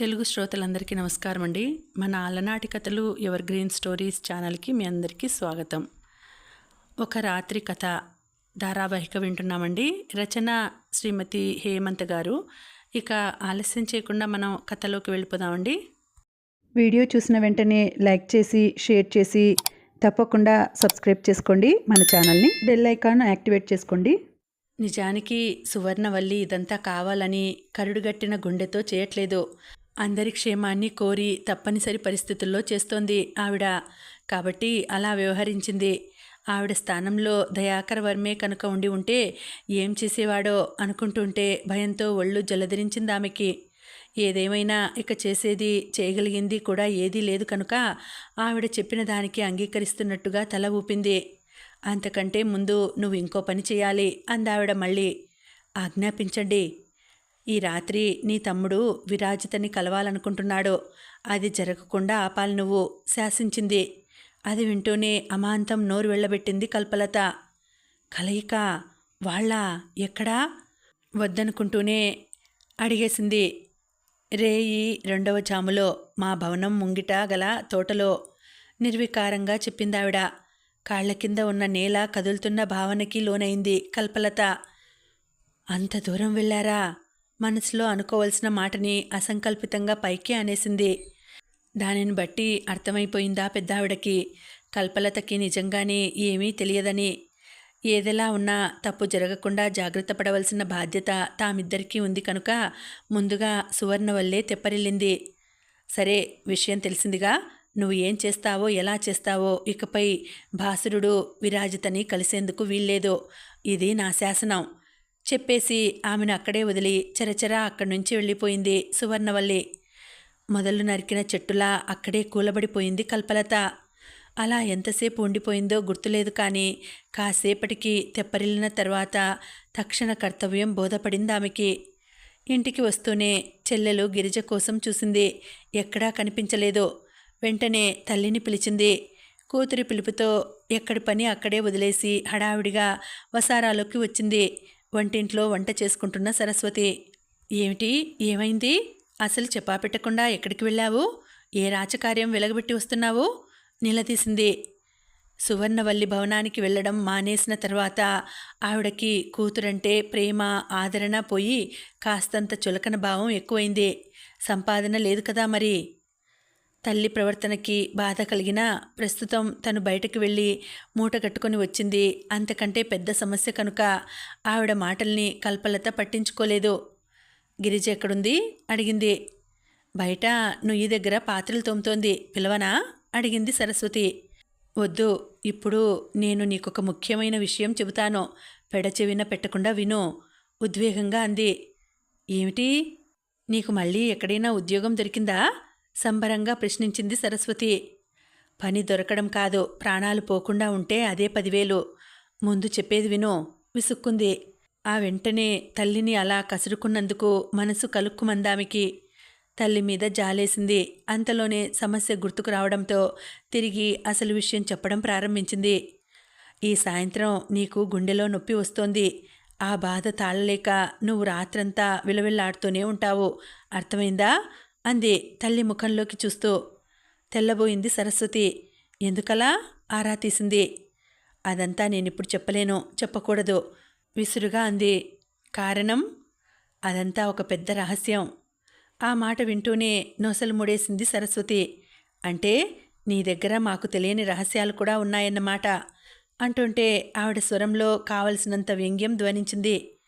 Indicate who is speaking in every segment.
Speaker 1: తెలుగు శ్రోతలందరికీ నమస్కారం అండి మన అలనాటి కథలు ఎవర్ గ్రీన్ స్టోరీస్ ఛానల్కి మీ అందరికీ స్వాగతం. ఒక రాత్రి కథ ధారావాహిక వింటున్నామండి. రచన శ్రీమతి హేమంత్ గారు. ఇక ఆలస్యం చేయకుండా మనం కథలోకి వెళ్ళిపోదామండి.
Speaker 2: వీడియో చూసిన వెంటనే లైక్ చేసి షేర్ చేసి తప్పకుండా సబ్స్క్రైబ్ చేసుకోండి. మన ఛానల్ని బెల్ ఐకాన్ యాక్టివేట్ చేసుకోండి.
Speaker 1: నిజానికి సువర్ణవల్లి ఇదంతా కావాలని కరుడుగట్టిన గుండెతో చేయట్లేదు. అందరి క్షేమాన్ని కోరి తప్పనిసరి పరిస్థితుల్లో చేస్తోంది ఆవిడ. కాబట్టి అలా వ్యవహరించింది. ఆవిడ స్థానంలో దయాకర్ వర్మే కనుక ఉండి ఉంటే ఏం చేసేవాడో అనుకుంటుంటే భయంతో ఒళ్ళు జలధరించింది ఆమెకి. ఏదేమైనా ఇక చేసేది చేయగలిగింది కూడా ఏదీ లేదు కనుక ఆవిడ చెప్పిన దానికి అంగీకరిస్తున్నట్టుగా తల ఊపింది. అంతకంటే ముందు నువ్వు ఇంకో పని చేయాలి అందావిడ మళ్ళీ. ఆజ్ఞాపించండి. ఈ రాత్రి నీ తమ్ముడు విరాజితని కలవాలనుకుంటున్నాడు. అది జరగకుండా ఆపాలి నువ్వు శాసించింది. అది వింటూనే అమాంతం నోరు వెళ్ళబెట్టింది కల్పలత. కలయిక వాళ్ళ ఎక్కడా? వద్దనుకుంటూనే అడిగేసింది. రేయి రెండవ జాములో మా భవనం ముంగిట గల తోటలో నిర్వికారంగా చెప్పిందావిడ. కాళ్ళ కింద ఉన్న నేల కదులుతున్న భావనకి లోనైంది కల్పలత. అంత దూరం వెళ్ళారా? మనసులో అనుకోవలసిన మాటని అసంకల్పితంగా పైకి అనేసింది. దానిని బట్టి అర్థమైపోయిందా పెద్దావిడకి? కల్పలతకి నిజంగానే ఏమీ తెలియదని. ఏదెలా ఉన్నా తప్పు జరగకుండా జాగ్రత్త పడవలసిన బాధ్యత తామిద్దరికీ ఉంది కనుక ముందుగా సువర్ణవల్లే తెప్పరిల్లింది. సరే విషయం తెలిసిందిగా. నువ్వు ఏం చేస్తావో ఎలా చేస్తావో ఇకపై భాసురుడు విరాజితని కలిసేందుకు వీల్లేదు. ఇది నా శాసనం. చెప్పేసి ఆమెను అక్కడే వదిలి చరచరా అక్కడి నుంచి వెళ్ళిపోయింది సువర్ణవల్లి. మొదలు నరికిన చెట్టులా అక్కడే కూలబడిపోయింది కల్పలత. అలా ఎంతసేపు ఉండిపోయిందో గుర్తులేదు కానీ కాసేపటికి తెప్పరిల్లిన తర్వాత తక్షణ కర్తవ్యం బోధపడింది ఆమెకి ఇంటికి వస్తూనే చెల్లెలు గిరిజ కోసం చూసింది. ఎక్కడా కనిపించలేదు. వెంటనే తల్లిని పిలిచింది. కూతురి పిలుపుతో ఎక్కడి పని అక్కడే వదిలేసి హడావిడిగా వసారాలోకి వచ్చింది. వంటింట్లో వంట చేసుకుంటున్న సరస్వతి ఏమిటి? ఏమైంది? అసలు చెప్పా పెట్టకుండా ఎక్కడికి వెళ్ళావు? ఏ రాచకార్యం వెలగబెట్టి వస్తున్నావు? నిలదీసింది. సువర్ణవల్లి భవనానికి వెళ్ళడం మానేసిన తర్వాత ఆవిడకి కూతురంటే ప్రేమ ఆదరణ పోయి కాస్తంత చులకన భావం ఎక్కువైంది. సంపాదన లేదు కదా మరి? తల్లి ప్రవర్తనకి బాధ కలిగినా ప్రస్తుతం తను బయటకు వెళ్ళి మూట కట్టుకొని వచ్చింది. అంతకంటే పెద్ద సమస్య కనుక ఆవిడ మాటల్ని కల్పలత పట్టించుకోలేదు. గిరిజ ఎక్కడుంది? అడిగింది. బయట నుయ్యి దగ్గర పాత్రలు తోముతోంది. పిలవనా? అడిగింది సరస్వతి. వద్దు ఇప్పుడు నేను నీకొక ముఖ్యమైన విషయం చెబుతాను. పెడచెవిన పెట్టకుండా విను ఉద్వేగంగా అంది. ఏమిటి? నీకు మళ్ళీ ఎక్కడైనా ఉద్యోగం దొరికిందా? సంబరంగా ప్రశ్నించింది సరస్వతి. పని దొరకడం కాదు ప్రాణాలు పోకుండా ఉంటే అదే పదివేలు. ముందు చెప్పేది విను విసుక్కుంది. ఆ వెంటనే తల్లిని అలా కసురుకున్నందుకు మనసు కలుక్కుమందామికి. తల్లి మీద జాలేసింది. అంతలోనే సమస్య గుర్తుకు రావడంతో తిరిగి అసలు విషయం చెప్పడం ప్రారంభించింది. ఈ సాయంత్రం నీకు గుండెలో నొప్పి వస్తోంది. ఆ బాధ తాళలేక నువ్వు రాత్రంతా విలవిల్లాడుతూనే ఉంటావు. అర్థమైందా? అంది తల్లి ముఖంలోకి చూస్తూ. తెల్లబోయింది సరస్వతి. ఎందుకలా? ఆరా తీసింది. అదంతా నేనిప్పుడు చెప్పలేను చెప్పకూడదు విసురుగా అంది. కారణం? అదంతా ఒక పెద్ద రహస్యం. ఆ మాట వింటూనే నొసలు ముడేసింది సరస్వతి. అంటే నీ దగ్గర మాకు తెలియని రహస్యాలు కూడా ఉన్నాయన్నమాట అంటుంటే ఆవిడ స్వరంలో కావలసినంత వ్యంగ్యం ధ్వనించింది.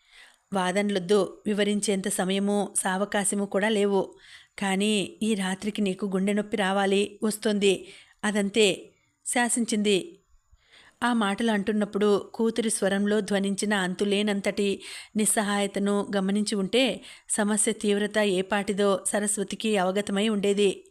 Speaker 1: వాదనలొద్దు వివరించేంత సమయము సావకాశము కూడా లేవు. కానీ ఈ రాత్రికి నీకు గుండె నొప్పి రావాలి వస్తుంది. అదంతే శాసించింది. ఆ మాటలు అంటున్నప్పుడు కూతురి స్వరంలో ధ్వనించిన అంతులేనంతటి నిస్సహాయతను గమనించి ఉంటే సమస్య తీవ్రత ఏపాటిదో సరస్వతికి అవగతమై ఉండేది.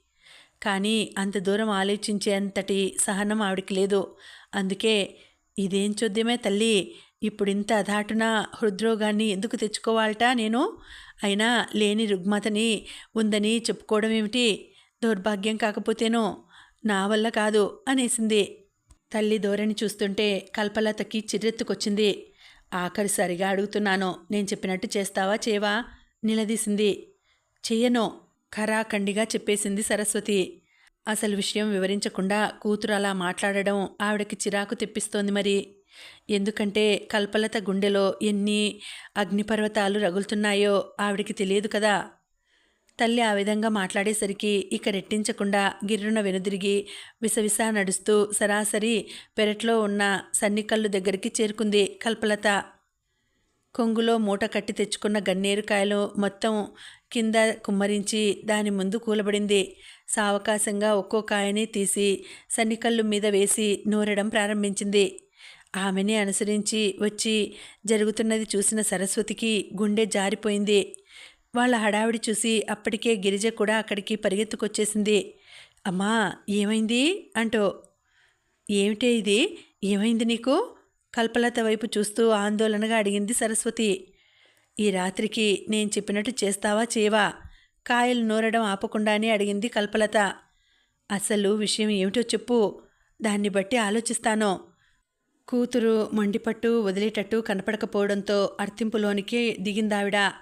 Speaker 1: కానీ అంత దూరం ఆలోచించేంతటి సహనం ఆవిడికి లేదు. అందుకే ఇదేం చూద్యమే తల్లి? ఇప్పుడు ఇంత అధాటున హృద్రోగాన్ని ఎందుకు తెచ్చుకోవాలట నేను? అయినా లేని రుగ్మతని ఉందని చెప్పుకోవడం ఏమిటి? దౌర్భాగ్యం కాకపోతేనో? నా వల్ల కాదు అనేసింది. తల్లి ధోరణి చూస్తుంటే కల్పలతకి చిర్రెత్తుకొచ్చింది. ఆఖరిసారిగా అడుగుతున్నాను నేను చెప్పినట్టు చేస్తావా చేవా నిలదీసింది. చెయ్యను ఖరాఖండిగా చెప్పేసింది సరస్వతి. అసలు విషయం వివరించకుండా కూతురు అలా మాట్లాడడం ఆవిడకి చిరాకు తెప్పిస్తోంది మరి. ఎందుకంటే కల్పలత గుండెలో ఎన్ని అగ్నిపర్వతాలు రగులుతున్నాయో ఆవిడికి తెలియదు కదా. తల్లి ఆ విధంగా మాట్లాడేసరికి ఇక రెట్టించకుండా గిర్రున వెనుదిరిగి విసవిస నడుస్తూ సరాసరి పెరట్లో ఉన్న సన్నికల్లు దగ్గరికి చేరుకుంది కల్పలత. కొంగులో మూట కట్టి తెచ్చుకున్న గన్నేరుకాయలు మొత్తం కింద కుమ్మరించి దాని ముందు కూలబడింది. సావకాశంగా ఒక్కో కాయని తీసి సన్నికల్లు మీద వేసి నూరడం ప్రారంభించింది. ఆమెని అనుసరించి వచ్చి జరుగుతున్నది చూసిన సరస్వతికి గుండె జారిపోయింది. వాళ్ళ హడావిడి చూసి అప్పటికే గిరిజ కూడా అక్కడికి పరిగెత్తుకొచ్చేసింది. అమ్మా ఏమైంది? అంటూ ఏమిటే ఇది? ఏమైంది నీకు? కల్పలత వైపు చూస్తూ ఆందోళనగా అడిగింది సరస్వతి. ఈ రాత్రికి నేను చెప్పినట్టు చేస్తావా చేయవా? కాయలు నూరడం ఆపకుండానే అడిగింది కల్పలత. అసలు విషయం ఏమిటో చెప్పు. దాన్ని బట్టి ఆలోచిస్తాను. కూతురు మొండిపట్టు వదిలేటట్టు కనపడకపోవడంతో అర్థింపులోనికే దిగిందావిడ.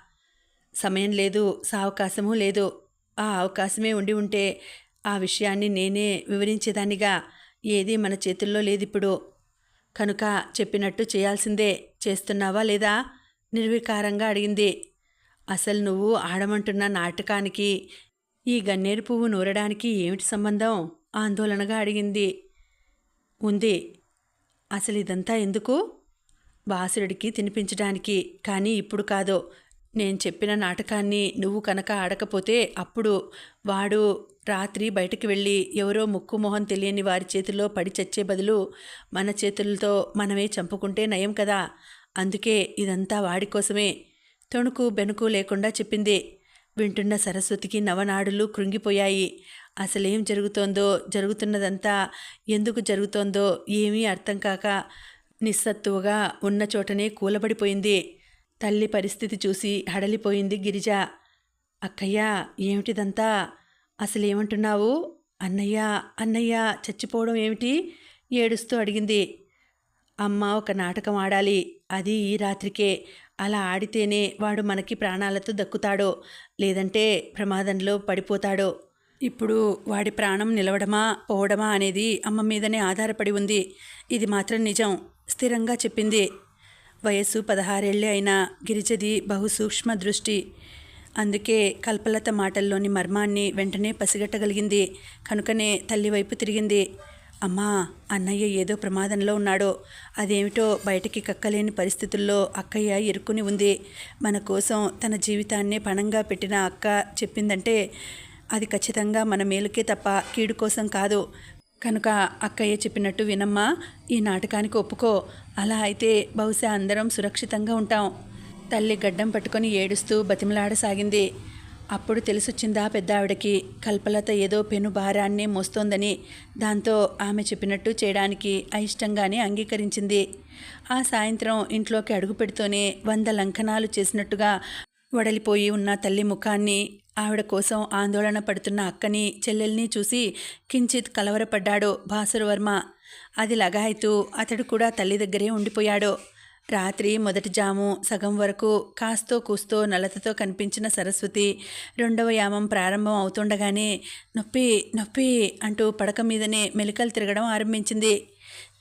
Speaker 1: సమయం లేదు సావకాశమూ లేదు. ఆ అవకాశమే ఉండి ఉంటే ఆ విషయాన్ని నేనే వివరించేదానిగా. ఏదీ మన చేతుల్లో లేదిప్పుడు. కనుక చెప్పినట్టు చేయాల్సిందే. చేస్తున్నావా లేదా? నిర్వికారంగా అడిగింది. అసలు నువ్వు ఆడమంటున్న నాటకానికి ఈ గన్నేరు పువ్వు నూరడానికి ఏమిటి సంబంధం? ఆందోళనగా అడిగింది. ఉంది. అసలు ఇదంతా ఎందుకు? బాసురుడికి తినిపించడానికి కానీ ఇప్పుడు కాదు. నేను చెప్పిన నాటకాన్ని నువ్వు కనుక ఆడకపోతే అప్పుడు వాడు రాత్రి బయటకు వెళ్ళి ఎవరో ముక్కు మొహం తెలియని వారి చేతిలో పడి చచ్చే బదులు మన చేతులతో మనమే చంపుకుంటే నయం కదా. అందుకే ఇదంతా వాడి కోసమే. తొణుకు బెనుకు లేకుండా చెప్పింది. వింటున్న సరస్వతికి నవనాడులు కృంగిపోయాయి. అసలేం జరుగుతోందో జరుగుతున్నదంతా ఎందుకు జరుగుతోందో ఏమీ అర్థం కాక నిస్సత్తువగా ఉన్న చోటనే కూలబడిపోయింది. తల్లి పరిస్థితి చూసి హడలిపోయింది గిరిజ. అక్కయ్య ఏమిటిదంతా? అసలేమంటున్నావు? అన్నయ్య అన్నయ్య చచ్చిపోవడం ఏమిటి? ఏడుస్తూ అడిగింది. అమ్మ ఒక నాటకం ఆడాలి. అది ఈ రాత్రికే. అలా ఆడితేనే వాడు మనకి ప్రాణాలతో దక్కుతాడో లేదంటే ప్రమాదంలో పడిపోతాడో. ఇప్పుడు వాడి ప్రాణం నిలవడమా పోవడమా అనేది అమ్మ మీదనే ఆధారపడి ఉంది. ఇది మాత్రం నిజం. స్థిరంగా చెప్పింది. వయస్సు పదహారేళ్ళే అయినా గిరిజది బహుసూక్ష్మ దృష్టి. అందుకే కల్పలత మాటల్లోని మర్మాన్ని వెంటనే పసిగట్టగలిగింది. కనుకనే తల్లి వైపు తిరిగింది. అమ్మా అన్నయ్య ఏదో ప్రమాదంలో ఉన్నాడో. అదేమిటో బయటికి కక్కలేని పరిస్థితుల్లో అక్కయ్య ఇరుక్కుని ఉంది. మన కోసం తన జీవితాన్నే పణంగా పెట్టిన అక్క చెప్పిందంటే అది ఖచ్చితంగా మన మేలుకే తప్ప కీడు కోసం కాదు. కనుక అక్కయ్య చెప్పినట్టు వినమ్మా ఈ నాటకానికి ఒప్పుకో. అలా అయితే బహుశా అందరం సురక్షితంగా ఉంటాం. తల్లి గడ్డం పట్టుకొని ఏడుస్తూ బతిమలాడసాగింది. అప్పుడు తెలిసొచ్చిందా పెద్దావిడకి కల్పలత ఏదో పెను భారాన్ని మోస్తోందని దాంతో ఆమె చెప్పినట్టు చేయడానికి అయిష్టంగానే అంగీకరించింది. ఆ సాయంత్రం ఇంట్లోకి అడుగు పెడుతూనే వంద లంకనాలు చేసినట్టుగా వడలిపోయి ఉన్న తల్లి ముఖాన్ని ఆవిడ కోసం ఆందోళన పడుతున్న అక్కని చెల్లెల్ని చూసి కించిత్ కలవరపడ్డాడు భాసురవర్మ అది లగాయితూ అతడు కూడా తల్లి దగ్గరే ఉండిపోయాడు. రాత్రి మొదటి జాము సగం వరకు కాస్తో కూస్తో నలతతో కనిపించిన సరస్వతి రెండవ యామం ప్రారంభం అవుతుండగానే నొప్పి నొప్పి అంటూ పడక మీదనే మెలికలు తిరగడం ఆరంభించింది.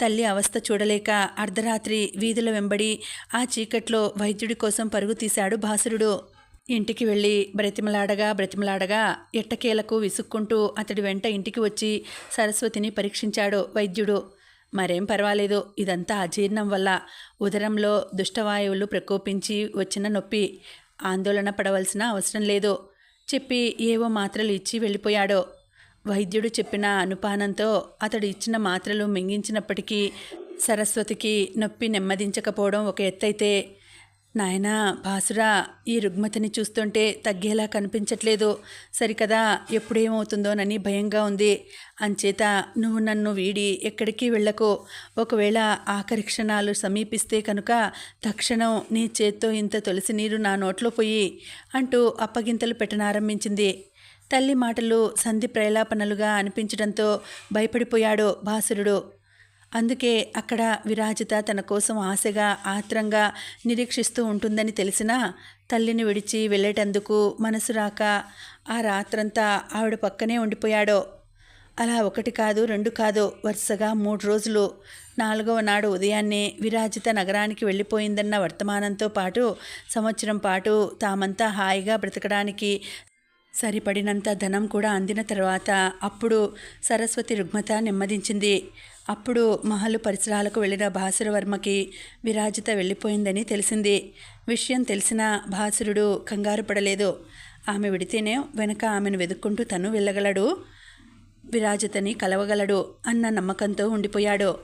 Speaker 1: తల్లి అవస్థ చూడలేక అర్ధరాత్రి వీధుల వెంబడి ఆ చీకట్లో వైద్యుడి కోసం పరుగు తీశాడు భాసురుడు ఇంటికి వెళ్ళి బ్రతిమలాడగా బ్రతిమలాడగా ఎట్టకేలకు విసుక్కుంటూ అతడి వెంట ఇంటికి వచ్చి సరస్వతిని పరీక్షించాడు వైద్యుడు. మరేం పర్వాలేదు. ఇదంతా అజీర్ణం వల్ల ఉదరంలో దుష్టవాయువులు ప్రకోపించి వచ్చిన నొప్పి. ఆందోళన పడవలసిన అవసరం లేదు. చెప్పి ఏవో మాత్రలు ఇచ్చి వెళ్ళిపోయాడు. వైద్యుడు చెప్పిన అనుపానంతో అతడు ఇచ్చిన మాత్రలు మింగించినప్పటికీ సరస్వతికి నొప్పి నెమ్మదించకపోవడం ఒక ఎత్తైతే నాయనా బాసురా ఈ రుగ్మతని చూస్తుంటే తగ్గేలా కనిపించట్లేదు. సరికదా ఎప్పుడేమవుతుందోనని భయంగా ఉంది. అంచేత నువ్వు నన్ను వీడి ఎక్కడికి వెళ్ళకు. ఒకవేళ ఆఖరి క్షణాలు సమీపిస్తే కనుక తక్షణం నీ చేత్తో ఇంత తులసి నీరు నా నోట్లో పోయి అంటూ అప్పగింతలు పెట్టనారంభించింది. తల్లి మాటలు సంధి ప్రలాపనలుగా అనిపించడంతో భయపడిపోయాడు భాసురుడు అందుకే అక్కడ విరాజిత తన కోసం ఆశగా ఆత్రంగా నిరీక్షిస్తూ ఉంటుందని తెలిసినా తల్లిని విడిచి వెళ్ళేటందుకు మనసు రాక ఆ రాత్రంతా ఆవిడ పక్కనే ఉండిపోయాడో. అలా ఒకటి కాదు రెండు కాదు వరుసగా మూడు రోజులు. నాలుగవ నాడు ఉదయాన్నే విరాజిత నగరానికి వెళ్ళిపోయిందన్న వర్తమానంతో పాటు సంవత్సరం పాటు తామంతా హాయిగా బ్రతకడానికి సరిపడినంత ధనం కూడా అందిన తర్వాత అప్పుడు సరస్వతి రుగ్మత నెమ్మదించింది. అప్పుడు మహలు పరిసరాలకు వెళ్ళిన భాసురవర్మకి విరాజిత వెళ్ళిపోయిందని తెలిసింది. విషయం తెలిసిన భాసురుడు కంగారు పడలేదు. ఆమె విడితేనే వెనక ఆమెను వెతుక్కుంటూ తను వెళ్ళగలడు. విరాజితని కలవగలడు అన్న నమ్మకంతో ఉండిపోయాడు.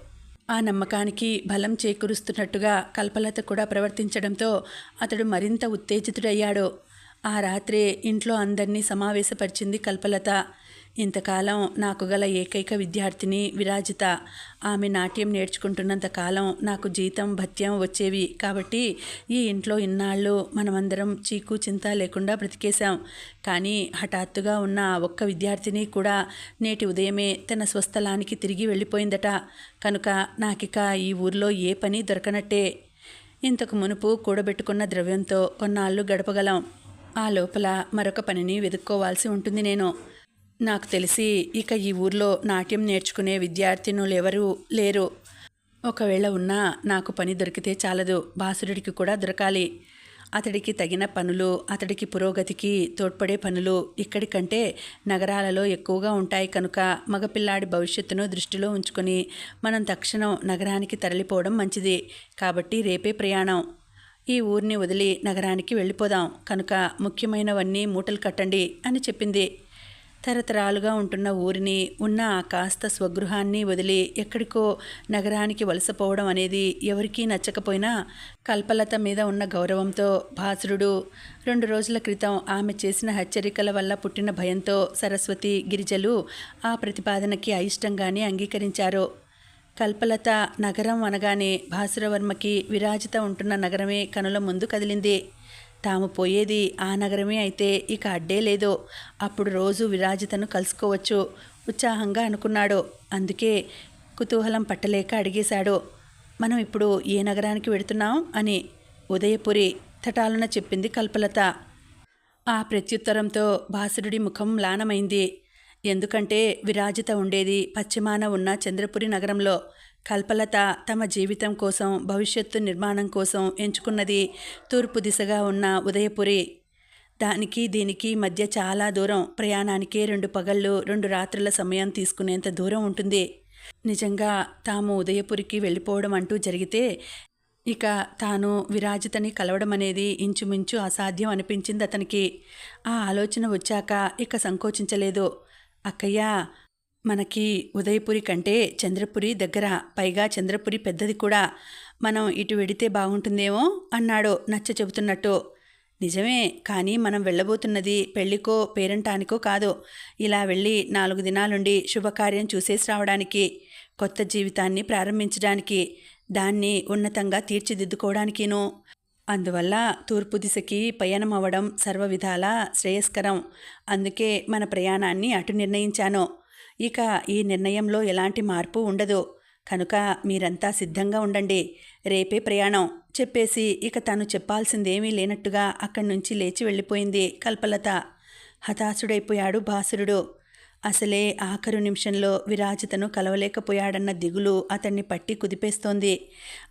Speaker 1: ఆ నమ్మకానికి బలం చేకూరుస్తున్నట్టుగా కల్పలత కూడా ప్రవర్తించడంతో అతడు మరింత ఉత్తేజితుడయ్యాడు. ఆ రాత్రే ఇంట్లో అందరినీ సమావేశపరిచింది కల్పలత. ఇంతకాలం నాకు గల ఏకైక విద్యార్థిని విరాజిత. ఆమె నాట్యం నేర్చుకుంటున్నంత కాలం నాకు జీతం భత్యం వచ్చేవి. కాబట్టి ఈ ఇంట్లో ఇన్నాళ్ళు మనమందరం చీకు చింత లేకుండా బ్రతికేశాం. కానీ హఠాత్తుగా ఉన్న ఒక్క విద్యార్థిని కూడా నేటి ఉదయమే తన స్వస్థలానికి తిరిగి వెళ్ళిపోయిందట. కనుక నాకిక ఈ ఊర్లో ఏ పని దొరకనట్టే. ఇంతకు మునుపు కూడబెట్టుకున్న ద్రవ్యంతో కొన్నాళ్ళు గడపగలం. ఆ లోపల మరొక పనిని వెతుక్కోవాల్సి ఉంటుంది నేను. నాకు తెలిసి ఇక ఈ ఊర్లో నాట్యం నేర్చుకునే విద్యార్థినులు ఎవరూ లేరు. ఒకవేళ ఉన్నా నాకు పని దొరికితే చాలదు. బాసురుడికి కూడా దొరకాలి. అతడికి తగిన పనులు అతడికి పురోగతికి తోడ్పడే పనులు ఇక్కడికంటే నగరాలలో ఎక్కువగా ఉంటాయి కనుక మగపిల్లాడి భవిష్యత్తును దృష్టిలో ఉంచుకొని మనం తక్షణం నగరానికి తరలిపోవడం మంచిది. కాబట్టి రేపే ప్రయాణం. ఈ ఊరిని వదిలి నగరానికి వెళ్ళిపోదాం. కనుక ముఖ్యమైనవన్నీ మూటలు కట్టండి అని చెప్పింది. తరతరాలుగా ఉంటున్న ఊరిని ఉన్న ఆ కాస్త స్వగృహాన్ని వదిలి ఎక్కడికో నగరానికి వలసపోవడం అనేది ఎవరికీ నచ్చకపోయినా కల్పలత మీద ఉన్న గౌరవంతో భాసురుడు రెండు రోజుల క్రితం ఆమె చేసిన హెచ్చరికల వల్ల పుట్టిన భయంతో సరస్వతి గిరిజలు ఆ ప్రతిపాదనకి అయిష్టంగానే అంగీకరించారు. కల్పలత నగరం అనగానే భాసురవర్మకి విరాజిత ఉంటున్న నగరమే కనుల ముందు కదిలింది. తాము పోయేది ఆ నగరమే అయితే ఇక అడ్డే లేదో. అప్పుడు రోజు విరాజితను కలుసుకోవచ్చు. ఉత్సాహంగా అనుకున్నాడు. అందుకే కుతూహలం పట్టలేక అడిగేశాడు. మనం ఇప్పుడు ఏ నగరానికి వెడుతున్నాం అని ఉదయపురి తటాలున చెప్పింది కల్పలత. ఆ ప్రత్యుత్తరంతో భాసురుడి ముఖం లానమైంది ఎందుకంటే విరాజిత ఉండేది పశ్చిమాన ఉన్న చంద్రపురి నగరంలో. కల్పలత తమ జీవితం కోసం భవిష్యత్తు నిర్మాణం కోసం ఎంచుకున్నది తూర్పు దిశగా ఉన్న ఉదయపురి. దానికి దీనికి మధ్య చాలా దూరం ప్రయాణానికే రెండు పగళ్ళు రెండు రాత్రుల సమయం తీసుకునేంత దూరం ఉంటుంది. నిజంగా తాము ఉదయపురికి వెళ్ళిపోవడం అంటూ జరిగితే ఇక తాను విరాజితని కలవడం అనేది ఇంచుమించు అసాధ్యం అనిపించింది అతనికి. ఆ ఆలోచన వచ్చాక ఇక సంకోచించలేదు. అక్కయ్య మనకి ఉదయపురి కంటే చంద్రపురి దగ్గర పైగా చంద్రపురి పెద్దది కూడా మనం ఇటు వెడితే బాగుంటుందేమో అన్నాడు నచ్చ చెబుతున్నట్టు. నిజమే కానీ మనం వెళ్ళబోతున్నది పెళ్ళికో పేరంటానికో కాదు. ఇలా వెళ్ళి నాలుగు దినాలుండి శుభకార్యం చూసేసి రావడానికి కొత్త జీవితాన్ని ప్రారంభించడానికి దాన్ని ఉన్నతంగా తీర్చిదిద్దుకోవడానికిను. అందువల్ల తూర్పు దిశకి పయనం అవ్వడం సర్వ విధాలా శ్రేయస్కరం. అందుకే మన ప్రయాణాన్ని అటు నిర్ణయించాను. ఇక ఈ నిర్ణయంలో ఎలాంటి మార్పు ఉండదు. కనుక మీరంతా సిద్ధంగా ఉండండి. రేపే ప్రయాణం చెప్పేసి ఇక తను చెప్పాల్సిందేమీ లేనట్టుగా అక్కడి నుంచి లేచి వెళ్ళిపోయింది కల్పలత. హతాశుడైపోయాడు భాసురుడు అసలే ఆఖరు నిమిషంలో విరాజితను కలవలేకపోయాడన్న దిగులు అతన్ని పట్టి కుదిపేస్తోంది.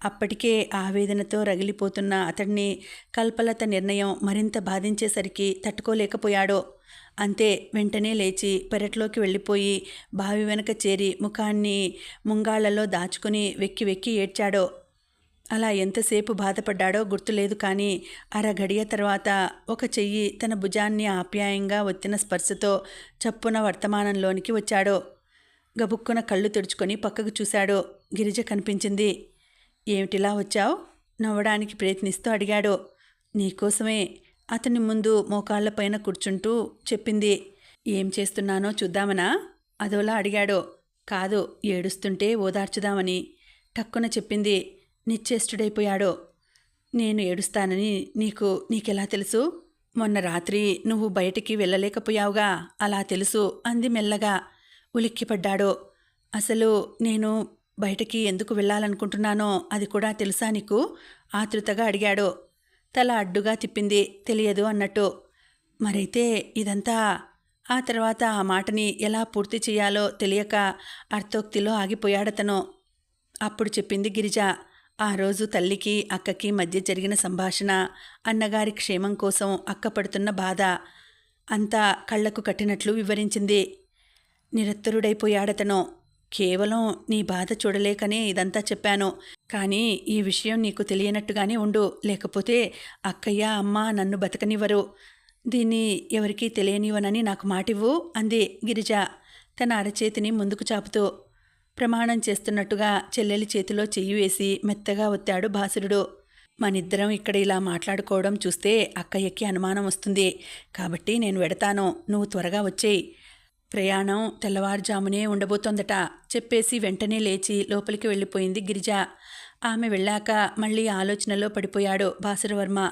Speaker 1: అప్పటికే ఆవేదనతో రగిలిపోతున్న అతడిని కల్పలత నిర్ణయం మరింత బాధించేసరికి తట్టుకోలేకపోయాడు. అంతే వెంటనే లేచి పెరట్లోకి వెళ్ళిపోయి బావి వెనక చేరి ముఖాన్ని ముంగాళ్ళలో దాచుకుని వెక్కి వెక్కి ఏడ్చాడో. అలా ఎంతసేపు బాధపడ్డాడో గుర్తులేదు కానీ అరగడియ తర్వాత ఒక చెయ్యి తన భుజాన్ని ఆప్యాయంగా ఒత్తిన స్పర్శతో చప్పున వర్తమానంలోనికి వచ్చాడు. గబుక్కున కళ్ళు తుడుచుకొని పక్కకు చూశాడు. గిరిజ కనిపించింది. ఏమిటిలా వచ్చావు? నవ్వడానికి ప్రయత్నిస్తూ అడిగాడు. నీకోసమే. అతని ముందు మోకాళ్ళపైన కూర్చుంటూ చెప్పింది ఏం చేస్తున్నానో చూద్దామనా? అదోలా అడిగాడు. కాదు ఏడుస్తుంటే ఓదార్చుదామని. టక్కున చెప్పింది నిశ్చేష్టుడైపోయాడు. నేను ఏడుస్తానని నీకు నీకెలా తెలుసు? మొన్న రాత్రి నువ్వు బయటికి వెళ్ళలేకపోయావుగా అలా తెలుసు అంది మెల్లగా. ఉలిక్కిపడ్డాడు. అసలు నేను బయటకి ఎందుకు వెళ్ళాలనుకుంటున్నానో అది కూడా తెలుసా నీకు? ఆతృతగా అడిగాడు. తల అడ్డుగా తిప్పింది తెలియదు అన్నట్టు. మరైతే ఇదంతా ఆ తర్వాత ఆ మాటని ఎలా పూర్తి చేయాలో తెలియక అర్థోక్తిలో ఆగిపోయాడతను. అప్పుడు చెప్పింది గిరిజ ఆ రోజు తల్లికి అక్కకి మధ్య జరిగిన సంభాషణ అన్నగారి క్షేమం కోసం అక్క పడుతున్న బాధ అంతా కళ్ళకు కట్టినట్లు వివరించింది. నిరత్తరుడైపోయాడతను. కేవలం నీ బాధ చూడలేకనే ఇదంతా చెప్పాను. కానీ ఈ విషయం నీకు తెలియనట్టుగానే ఉండు. లేకపోతే అక్కయ్య అమ్మ నన్ను బతకనివ్వరు. దీన్ని ఎవరికీ తెలియనివ్వనని నాకు మాటివ్వు అంది గిరిజ తన అరచేతిని ముందుకు చాపుతూ. ప్రమాణం చేస్తున్నట్టుగా చెల్లెలి చేతిలో చెయ్యి వేసి మెత్తగా ఒత్తాడు భాసురుడు మనిద్దరం ఇక్కడ ఇలా మాట్లాడుకోవడం చూస్తే అక్కయ్యకి అనుమానం వస్తుంది. కాబట్టి నేను వెడతాను. నువ్వు త్వరగా వచ్చేయి. ప్రయాణం తెల్లవారుజామునే ఉండబోతోందట. చెప్పేసి వెంటనే లేచి లోపలికి వెళ్ళిపోయింది గిరిజ. ఆమె వెళ్ళాక మళ్ళీ ఆలోచనలో పడిపోయాడు భాసురవర్మ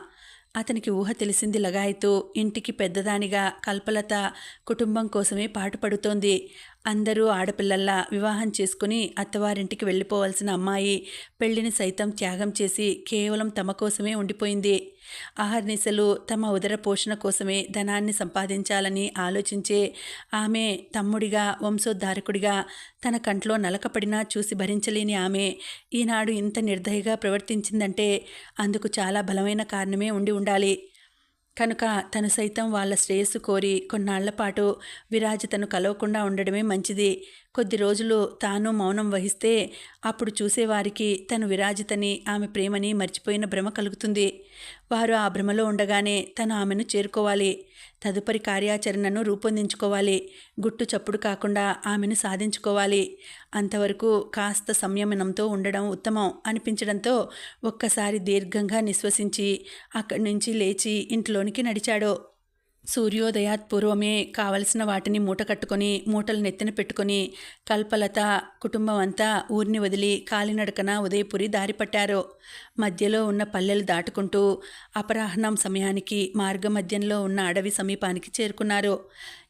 Speaker 1: అతనికి ఊహ తెలిసింది లగాయతూ ఇంటికి పెద్దదానిగా కల్పలత కుటుంబం కోసమే పాటుపడుతోంది. అందరూ ఆడపిల్లల్లా వివాహం చేసుకుని అత్తవారింటికి వెళ్ళిపోవాల్సిన అమ్మాయి పెళ్ళిని సైతం త్యాగం చేసి కేవలం తమ కోసమే ఉండిపోయింది. ఆహర్నిశలు తమ ఉదర పోషణ కోసమే ధనాన్ని సంపాదించాలని ఆలోచించే ఆమె తమ్ముడిగా వంశోద్ధారకుడిగా తన కంట్లో నలకపడినా చూసి భరించలేని ఆమె ఈనాడు ఇంత నిర్దయగా ప్రవర్తించిందంటే అందుకు చాలా బలమైన కారణమే ఉండి ఉండాలి. కనుక తను సైతం వాళ్ళ శ్రేయస్సు కోరి కొన్నాళ్ళపాటు విరాజితను కలవకుండా ఉండడమే మంచిది. కొద్ది రోజులు తాను మౌనం వహిస్తే అప్పుడు చూసేవారికి తను విరాజితని ఆమె ప్రేమని మర్చిపోయిన భ్రమ కలుగుతుంది. వారు ఆ భ్రమలో ఉండగానే తను ఆమెను చేరుకోవాలి. తదుపరి కార్యాచరణను రూపొందించుకోవాలి. గుట్టు చప్పుడు కాకుండా ఆమెను సాధించుకోవాలి. అంతవరకు కాస్త సంయమనంతో ఉండడం ఉత్తమం అనిపించడంతో ఒక్కసారి దీర్ఘంగా నిశ్వసించి అక్కడి నుంచి లేచి ఇంట్లోనికి నడిచాడు. సూర్యోదయాత్ పూర్వమే కావలసిన వాటిని మూట కట్టుకొని మూటలు నెత్తిన పెట్టుకొని కల్పలత కుటుంబం అంతా ఊరిని వదిలి కాలినడకన ఉదయపురి దారి పట్టారు. మధ్యలో ఉన్న పల్లెలు దాటుకుంటూ అపరాహ్నం సమయానికి మార్గమధ్యంలో ఉన్న అడవి సమీపానికి చేరుకున్నారు.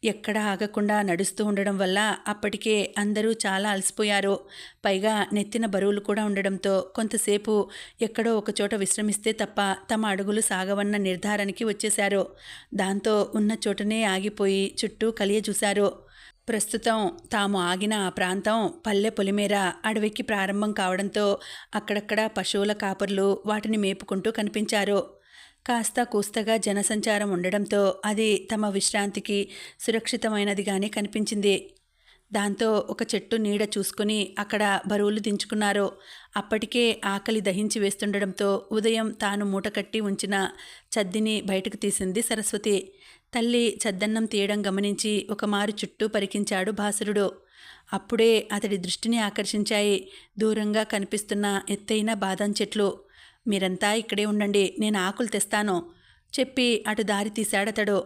Speaker 1: ఎక్కడ ఆగకుండా నడుస్తూ ఉండడం వల్ల అప్పటికే అందరూ చాలా అలసిపోయారు. పైగా నెత్తిన బరువులు కూడా ఉండడంతో కొంతసేపు ఎక్కడో ఒకచోట విశ్రమిస్తే తప్ప తమ అడుగులు సాగవన్న నిర్ధారణకి వచ్చేశారు. దాంతో ఉన్న చోటనే ఆగిపోయి చుట్టూ కలియ చూశారు. ప్రస్తుతం తాము ఆగిన ఆ ప్రాంతం పల్లె పొలిమేర అడవికి ప్రారంభం కావడంతో అక్కడక్కడ పశువుల కాపర్లు వాటిని మేపుకుంటూ కనిపించారు. కాస్త కూస్తగా జనసంచారం ఉండడంతో అది తమ విశ్రాంతికి సురక్షితమైనదిగానే కనిపించింది. దాంతో ఒక చెట్టు నీడ చూసుకుని అక్కడ బరువులు దించుకున్నారు. అప్పటికే ఆకలి దహించి వేస్తుండడంతో ఉదయం తాను మూటకట్టి ఉంచిన చద్దిని బయటకు తీసింది సరస్వతి. తల్లి చద్దన్నం తీయడం గమనించి ఒకమారు చుట్టూ పరికించాడు భాసురుడు. అప్పుడే అతడి దృష్టిని ఆకర్షించాయి. దూరంగా కనిపిస్తున్న ఎత్తైన బాదం చెట్లు. మీరంతా ఇక్కడే ఉండండి నేను ఆకులు తెస్తాను చెప్పి అటు దారి తీశాడతడు.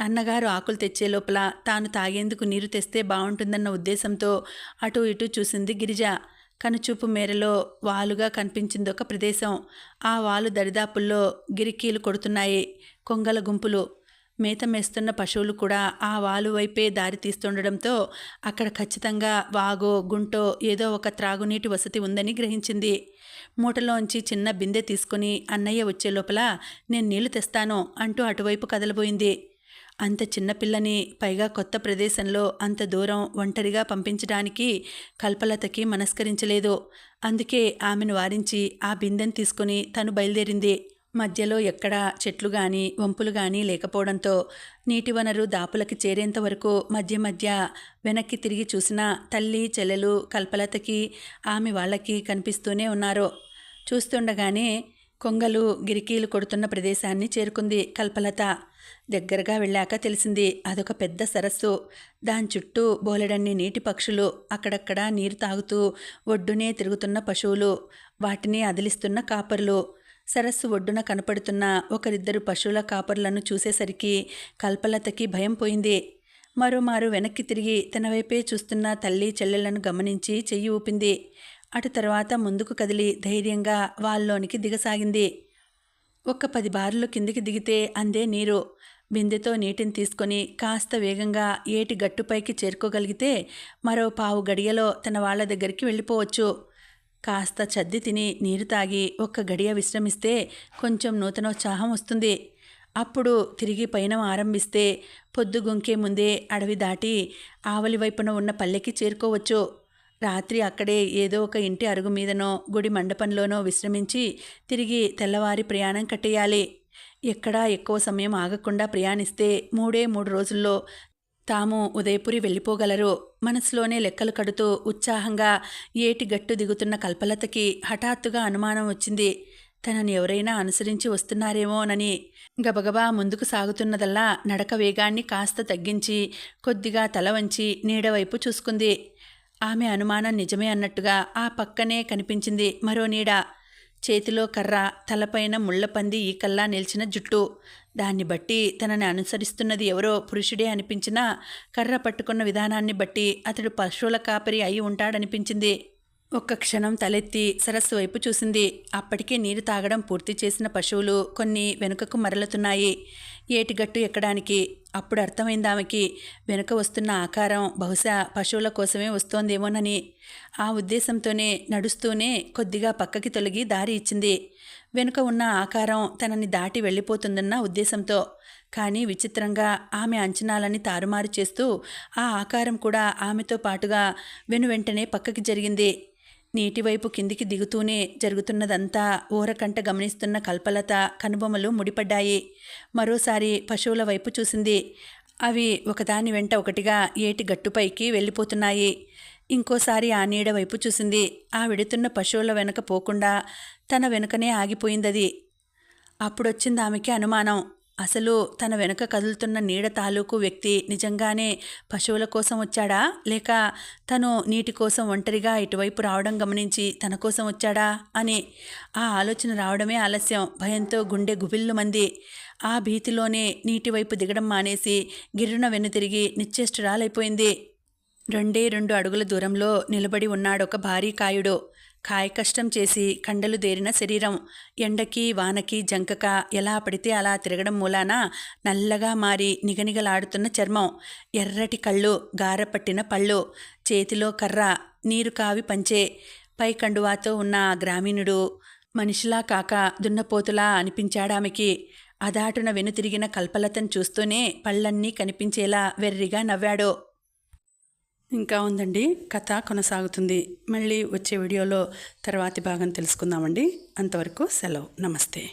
Speaker 1: అన్నగారు ఆకులు తెచ్చే లోపల తాను తాగేందుకు నీరు తెస్తే బాగుంటుందన్న ఉద్దేశంతో అటు ఇటు చూసింది గిరిజ. కనుచూపు మేరలో వాలుగా కనిపించింది ఒక ప్రదేశం. ఆ వాలు దరిదాపుల్లో గిరికీలు కొడుతున్నాయి కొంగల గుంపులు. మేత మేస్తున్న పశువులు కూడా ఆ వాలు వైపే దారి తీస్తుండడంతో అక్కడ ఖచ్చితంగా వాగో గుంటో ఏదో ఒక త్రాగునీటి వసతి ఉందని గ్రహించింది. మూటలోంచి చిన్న బిందె తీసుకుని అన్నయ్య వచ్చే లోపల నేను నీళ్ళు తెస్తాను అంటూ అటువైపు కదలబోయింది. అంత చిన్నపిల్లని పైగా కొత్త ప్రదేశంలో అంత దూరం ఒంటరిగా పంపించడానికి కల్పలతకి మనస్కరించలేదు. అందుకే ఆమెను వారించి ఆ బిందెను తీసుకుని తను బయలుదేరింది. మధ్యలో ఎక్కడా చెట్లు గాని వంపులు గాని లేకపోవడంతో నీటి వనరు దాపులకి చేరేంత వరకు మధ్య మధ్య వెనక్కి తిరిగి చూసిన తల్లి చెల్లెలు కల్పలతకి ఆమె వాళ్ళకి కనిపిస్తూనే ఉన్నారు. చూస్తుండగానే కొంగలు గిరికీలు కొడుతున్న ప్రదేశాన్ని చేరుకుంది కల్పలత. దగ్గరగా వెళ్ళాక తెలిసింది అదొక పెద్ద సరస్సు. దాని చుట్టూ బోలెడన్ని నీటి పక్షులు అక్కడక్కడ నీరు తాగుతూ ఒడ్డునే తిరుగుతున్న పశువులు వాటిని అదిలిస్తున్న కాపర్లు. సరస్సు ఒడ్డున కనపడుతున్న ఒకరిద్దరు పశువుల కాపర్లను చూసేసరికి కల్పలతకి భయం పోయింది. మరోమారు వెనక్కి తిరిగి తన వైపే చూస్తున్న తల్లి చెల్లెలను గమనించి చెయ్యి ఊపింది. అటు తర్వాత ముందుకు కదిలి ధైర్యంగా వాళ్ళలోనికి దిగసాగింది. ఒక్క పది బారులు కిందికి దిగితే అందే నీరు. బిందెతో నీటిని తీసుకొని కాస్త వేగంగా ఏటి గట్టుపైకి చేరుకోగలిగితే మరో పావు గడియలో తన వాళ్ళ దగ్గరికి వెళ్ళిపోవచ్చు. కాస్త చద్ది తిని నీరు తాగి ఒక్క గడియ విశ్రమిస్తే కొంచెం నూతనోత్సాహం వస్తుంది. అప్పుడు తిరిగి పయనం ఆరంభిస్తే పొద్దుగుంకే ముందే అడవి దాటి ఆవలి వైపున ఉన్న పల్లెకి చేరుకోవచ్చు. రాత్రి అక్కడే ఏదో ఒక ఇంటి అరుగు మీదనో గుడి మండపంలోనో విశ్రమించి తిరిగి తెల్లవారి ప్రయాణం కట్టేయాలి. ఎక్కడా ఎక్కువ సమయం ఆగకుండా ప్రయాణిస్తే మూడే మూడు రోజుల్లో తాము ఉదయపురి వెళ్ళిపోగలరు మనసులోనే లెక్కలు కడుతూ ఉత్సాహంగా ఏటి గట్టు దిగుతున్న కల్పలతకి హఠాత్తుగా అనుమానం వచ్చింది. తనని ఎవరైనా అనుసరించి వస్తున్నారేమోనని గబగబా ముందుకు సాగుతున్నదల్లా నడక వేగాన్ని కాస్త తగ్గించి కొద్దిగా తల వంచి నీడవైపు చూసుకుంది. ఆమె అనుమానం నిజమే అన్నట్టుగా ఆ పక్కనే కనిపించింది మరో నీడ. చేతిలో కర్ర తలపైన ముళ్ళపంది ఈకల్లా నిలిచిన జుట్టు. దాన్ని బట్టి తనని అనుసరిస్తున్నది ఎవరో పురుషుడే అనిపించినా కర్ర పట్టుకున్న విధానాన్ని బట్టి అతడు పశువుల కాపరి అయి ఉంటాడనిపించింది. ఒక్క క్షణం తలెత్తి సరస్సు వైపు చూసింది. అప్పటికే నీరు తాగడం పూర్తి చేసిన పశువులు కొన్ని వెనుకకు మరలుతున్నాయి. ఏటిగట్టు ఎక్కడానికి? అప్పుడు అర్థమైంది ఆమెకి వెనుక వస్తున్న ఆకారం బహుశా పశువుల కోసమే వస్తోందేమోనని. ఆ ఉద్దేశంతోనే నడుస్తూనే కొద్దిగా పక్కకి తొలగి దారి ఇచ్చింది. వెనుక ఉన్న ఆకారం తనని దాటి వెళ్ళిపోతుందన్న ఉద్దేశంతో. కానీ విచిత్రంగా ఆమె అంచనాలని తారుమారు చేస్తూ ఆ ఆకారం కూడా ఆమెతో పాటుగా వెనువెంటనే పక్కకి జరిగింది. నీటివైపు కిందికి దిగుతూనే జరుగుతున్నదంతా ఊరకంట గమనిస్తున్న కల్పలత కనుబొమ్మలు ముడిపడ్డాయి. మరోసారి పశువుల వైపు చూసింది. అవి ఒకదాని వెంట ఒకటిగా ఏటి గట్టుపైకి వెళ్ళిపోతున్నాయి. ఇంకోసారి ఆ నీడ వైపు చూసింది. ఆ వెడుతున్న పశువుల వెనక పోకుండా తన వెనుకనే ఆగిపోయిందది. అప్పుడొచ్చింది ఆమెకి అనుమానం. అసలు తన వెనుక కదులుతున్న నీడ తాలూకు వ్యక్తి నిజంగానే పశువుల కోసం వచ్చాడా? లేక తను నీటి కోసం ఒంటరిగా ఇటువైపు రావడం గమనించి తన కోసం వచ్చాడా? అని ఆ ఆలోచన రావడమే ఆలస్యం. భయంతో గుండె గుబిల్లు మంది. ఆ భీతిలోనే నీటి వైపు దిగడం మానేసి గిర్రున వెనుతిరిగి నిశ్చేష్టురాలైపోయింది. రెండే రెండు అడుగుల దూరంలో నిలబడి ఉన్నాడొక భారీ కాయుడు. కాయకష్టం చేసి కండలు దేరిన శరీరం ఎండకి వానకి జంకక ఎలా పడితే అలా తిరగడం మూలాన నల్లగా మారి నిగనిగలాడుతున్న చర్మం ఎర్రటి కళ్ళు గారపట్టిన పళ్ళు చేతిలో కర్ర నీరు కావి పంచే పై కండువాతో ఉన్న ఆ గ్రామీణుడు మనిషిలా కాక దున్నపోతులా అనిపించాడామెకి. అదాటున వెనుతిరిగిన కల్పలతను చూస్తూనే పళ్ళన్నీ కనిపించేలా వెర్రిగా నవ్వాడు. ఇంకా ఉందండి. కథ కొనసాగుతుంది. మళ్ళీ వచ్చే వీడియోలో తర్వాతి భాగం తెలుసుకుందామండి. అంతవరకు సెలవు. నమస్తే.